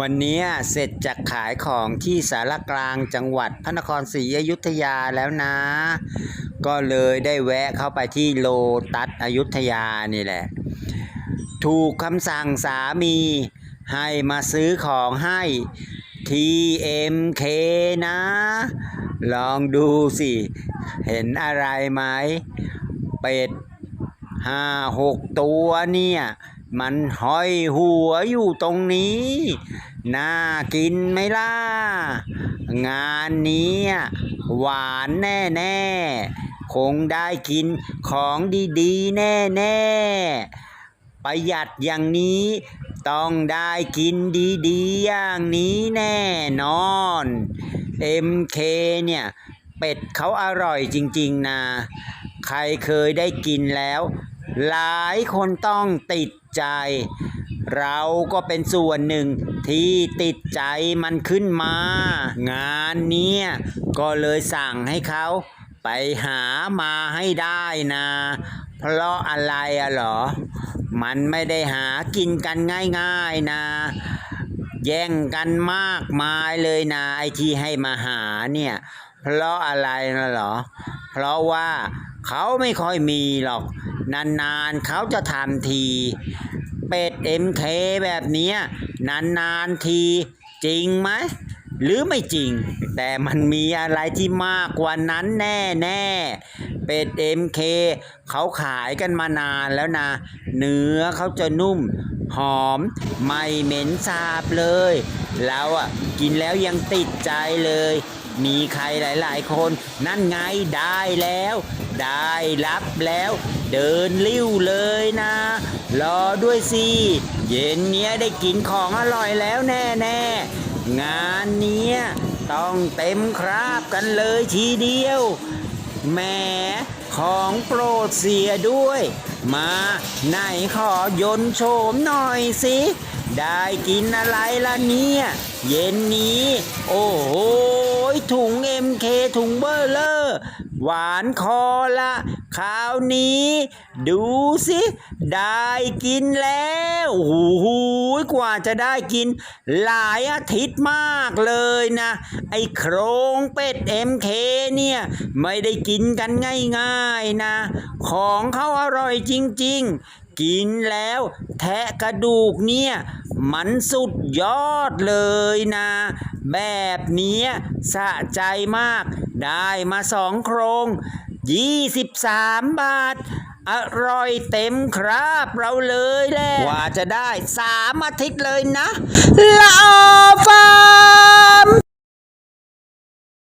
วันนี้เสร็จจากขายของที่สารกลางจังหวัดพระนครศรีอยุธยาแล้วนะ ก็เลยได้แวะเข้าไปที่โลตัสอยุธยานี่แหละ ถูกคำสั่งสามีให้มาซื้อของให้ TMK นะ ลองดูสิ เห็นอะไรไหม เป็ดห้าหกตัวเนี่ย มันห้อยหัวอยู่ตรงนี้ น่ากินไหมล่ะ งานนี้หวานแน่ๆ คงได้กินของดีๆ แน่ๆ ประหยัดอย่างนี้ต้องได้กินดีๆ อย่างนี้แน่นอน MK เนี่ย เป็ดเขาอร่อยจริง ๆ นะ ใครเคยได้กินแล้ว หลายคนต้องติดใจ เราก็เป็นส่วนหนึ่งที่ติดใจมันขึ้นมา งานเนี้ยก็เลยสั่งให้เขาไปหามาให้ได้นะ เพราะอะไรอะหรอ มันไม่ได้หากินกันง่ายๆนะ แย่งกันมากมายเลยนะไอที่ให้มาหาเนี่ย เพราะอะไรนะหรอ เพราะว่าเขาไม่ค่อยมีหรอก นานๆเขาจะทำที เป็ดเอ็มเคแบบนี้นานๆทีจริงไหมหรือไม่จริง แต่มันมีอะไรที่มากกว่านั้นแน่แน่ๆเป็ดเอ็มเคเขาขายกันมานานแล้วนะ เนื้อเขาจะนุ่ม หอม ไม่เหม็นสาบเลยเราอะ กินแล้วยังติดใจเลย มีใครหลาย ๆ คน นั่นไงได้แล้ว ได้รับแล้ว เดินลิ้วเลยนะ รอด้วยสิ เย็นเนี้ยได้กินของอร่อยแล้วแน่ๆงานเนี้ยต้องเต็มคราบกันเลยทีเดียวแหมของโปรดเสียด้วย มาไหนขอยนโฉมหน่อยสิ ได้กินอะไรล่ะเนี่ย เย็นนี้ โอ้โหถุง MK ถุงเบอร์เลอร์ หวานคอละ คราวนี้ ดูสิ ได้กินแล้วโอ้โหกว่าจะได้กิน หลายอาทิตย์มากเลยนะ ไอ้โครงเป็ด MK เนี่ย ไม่ได้กินกันง่ายๆนะ ของเขาอร่อยจริง ๆกินแล้วแทะกระดูกเนี่ย มันสุดยอดเลยนะ แบบนี้สะใจมากได้มาสองโครง 23 บาท อร่อยเต็มครับเราเลยแหละกว่าจะได้สามอาทิตย์เลยนะเรา